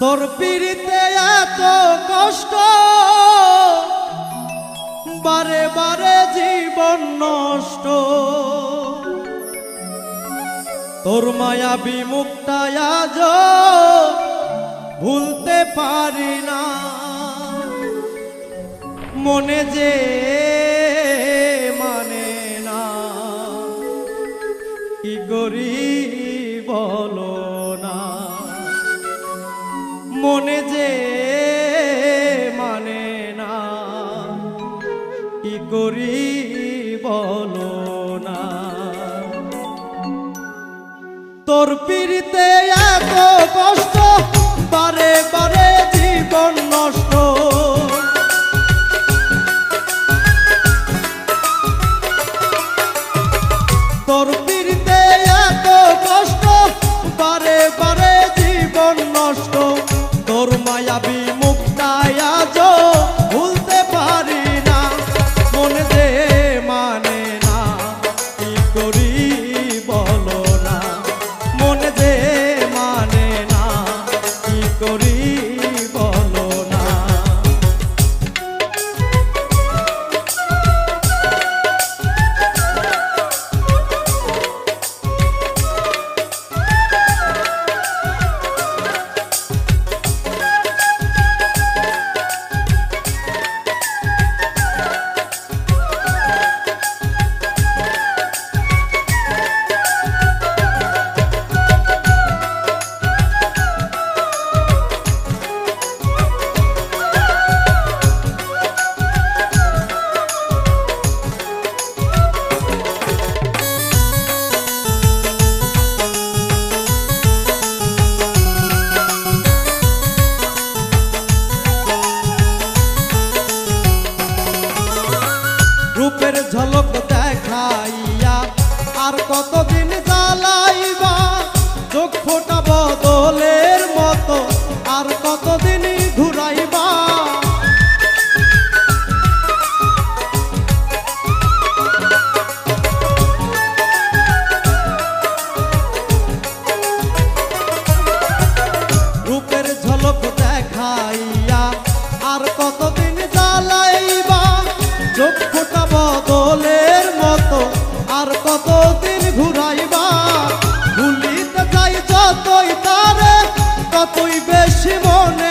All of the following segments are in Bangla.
তোর পিড়িতে এত কষ্ট। বারে বারে জীবন নষ্ট। তোর মায়া বিমুক্তা আজ ভুলতে পারি না। মনে যে করি বলো না। তোর পিড়িতে এত কষ্ট, বারে বারে জীবন নষ্ট। তোর পিড়িতে এত কষ্ট, বারে বারে জীবন নষ্ট। তোর মায়াবী কতদিন ঘুরাইবা ভুলিতে যাই যতই তারে ততই বেশি মনে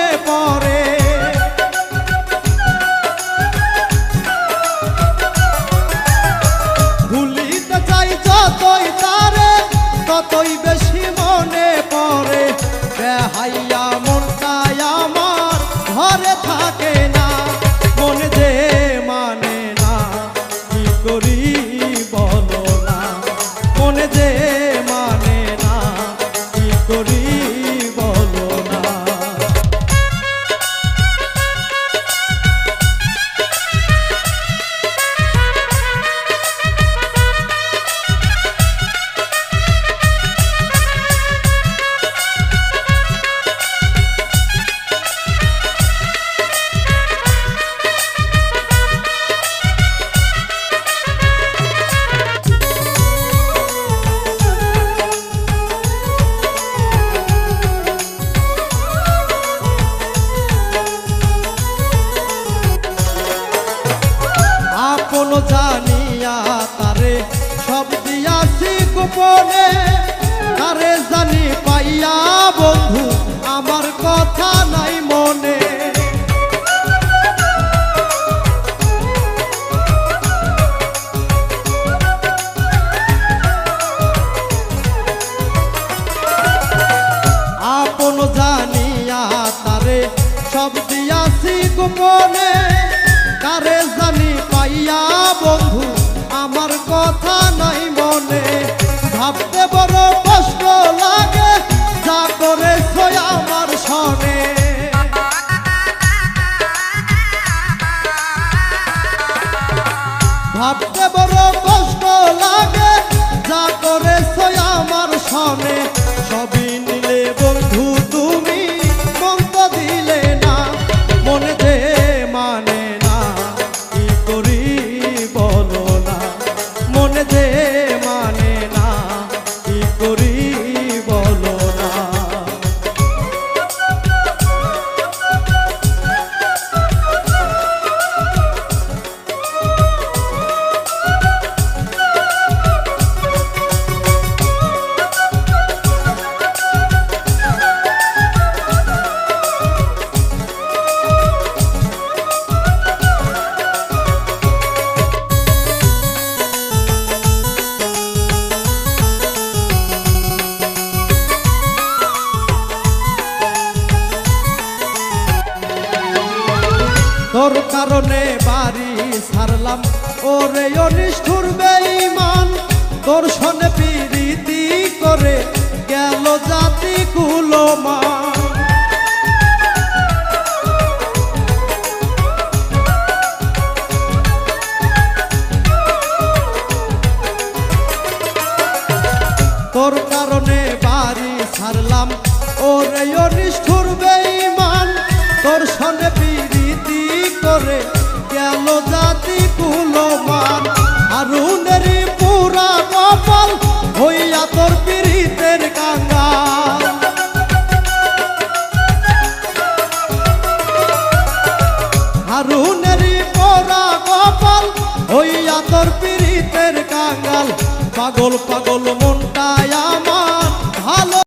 ভাবতে বড় কষ্ট লাগে। যা করেছ আমার সনে কারণে বাড়ি ছাড়লাম ওরে অনিষ্ঠুর বেঈমান তোর সনে পিরিতি করে গেল জাতি কুলমান তোর কারণে বাড়ি ছাড়লাম। ওরে অনিষ্ঠুর বেঈমান তোর সনে পিরিতি করে গেল পাগল পাগল মন